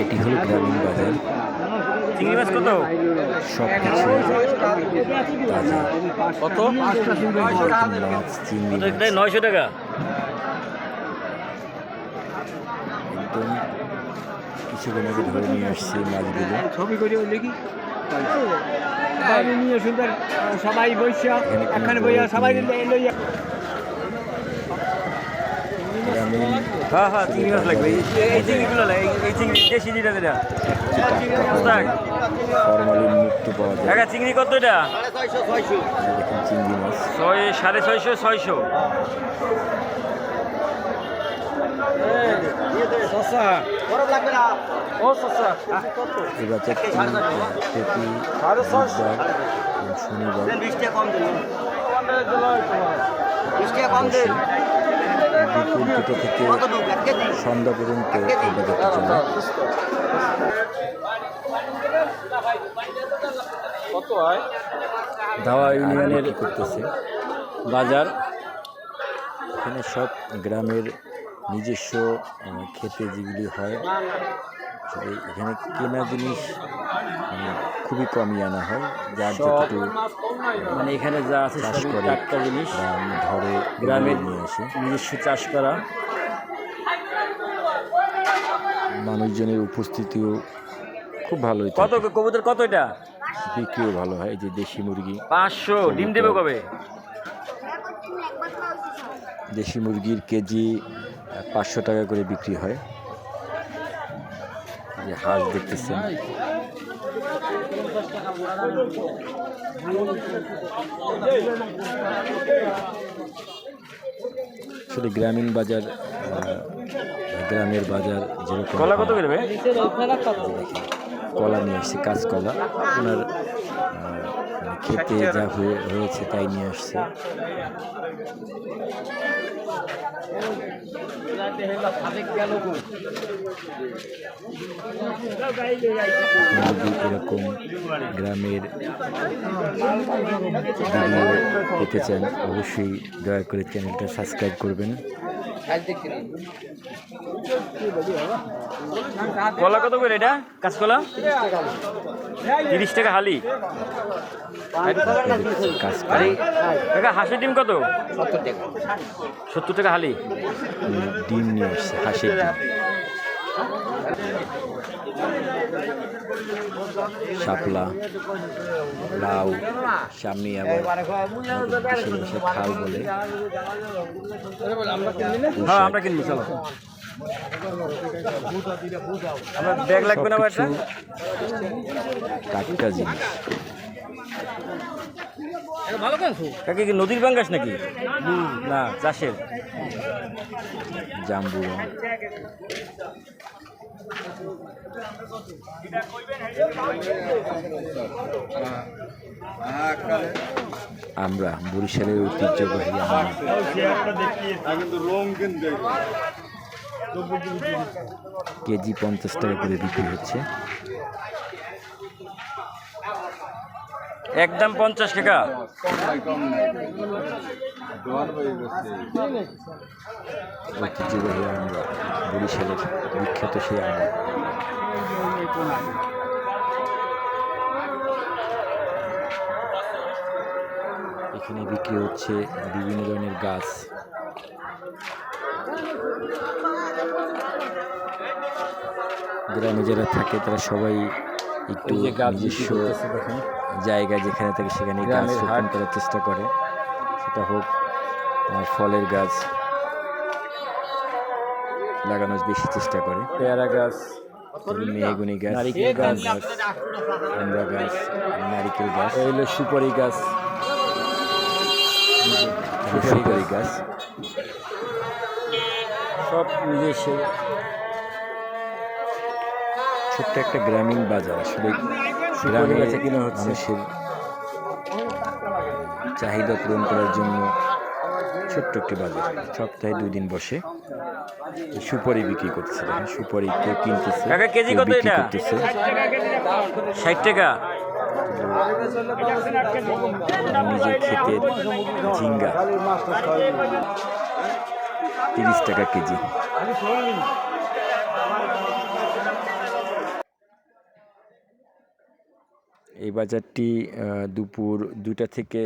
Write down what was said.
এটি হলো গ্রামীণ বাজার। চিংড়ি মাছ কত? সব কিছু তাজা। কত? মাছ চিংড়ি নয়শো টাকা। একদম কিছুক্ষণ আগে ধরে নিয়ে আসছি মাছগুলো। ছবি করে আমি নিয়ে সুন্দর সবাই বৈশা এখানে বইয়া সবাই হ্যাঁ হ্যাঁ চিংড়ি মাছ লাগবে। এই- এই চিংড়িগুলো লাগে এই- এই চিংড়ি দেশি যেটা যেটা ফরমালিন মুক্ত পাওয়া যায়। কাকা চিংড়ি কত এটা? চিংড়ি মাছ ছয় সাড়ে ছয়শো ছয়শো। ও সস্তা এই দুপুর দুটো থেকে সন্ধ্যা পর্যন্ত এই বাজারটি চলে দাওয়া ইউনিয়নের করতেছে? বাজার? এখানে সব গ্রামের নিজস্ব খেতে যেগুলি হয় এখানে কেনা জিনিস মানে খুবই কমই আনা হয় যার যতটুকু মানে এখানে যা আছে চাষ করে টাটকা জিনিস। ধরে গ্রামের নিয়ে আসে নিজস্ব চাষ করা। মানুষজনের উপস্থিতিও খুব ভালোই কত। কবুতর কত এটা? বিক্রিও ভালো হয় এই যে দেশি মুরগি। পাঁচশো ডিম দেবে কবে? দেশি মুরগির কেজি পাঁচশো টাকা করে বিক্রি হয়। যে হাঁস দেখতেছেন। আসলে গ্রামীণ বাজার গ্রামের বাজার যেরকম কলা কত কলা নিয়ে আসছে কাঁচকলা। ওনার মানে খেতে যা হয়ে হয়েছে তাই নিয়ে আসছে। এরকম গ্রামের ভিডিও পেতে চান অবশ্যই দয়া করে চ্যানেলটা সাবস্ক্রাইব করবেন। কলা কত করে এটা? কাঁচকলা? তিরিশ টাকা হালি। কাজ করে হাঁসের ডিম কত? সত্তর টাকা হালি। ডিম নিয়ে আসছে হাঁসের ডিম। শাপলা লাউ সামনে আবার খাল বলে। হ্যাঁ আমরা কিনবো চলো। আমরা ব্যাগ লাগবে না টাটকা জিনিস। কাকে, কি নদীর বাঙ্গাস নাকি? না, চাষের। জাম্বুরা। আমরা বরিশালের ঐতিহ্যবাহী কেজি পঞ্চাশ টাকা করে বিক্রি হচ্ছে। একদম পঞ্চাশ টাকা। বিখ্যাত আমরা এখানে বিক্রি হচ্ছে বিভিন্ন ধরনের গাছ। গ্রামে যারা থাকে, তারা সবাই একটু নিজস্ব জায়গা যেখানে থাকে সেখানে গাছ রোপণ করার চেষ্টা করে। সেটা হোক আর ফলের গাছ লাগানোর বেশি চেষ্টা করে। পেয়ারা গাছ মেহগুনি গাছ নারিকেল গাছ গাছ। আমরা গাছ নারিকেল গাছ। এই হলো সুপারি গাছ। সুপারি গাছ। সব নিজস্ব। ছোট্ট একটা গ্রামীণ বাজার আসলে গ্রামে কিনা হচ্ছে। মানুষের চাহিদা পূরণ করার জন্য ছোট্ট একটি বাজার সপ্তাহে দুই দিন বসে সুপারি বিক্রি করতেছে সুপারি কেউ কিনতেছে কেজি কত এটা? করতেছে ষাট টাকা নিজের ক্ষেতের ঝিঙ্গা তিরিশ টাকা কেজি এই বাজারটি দুপুর দুইটা থেকে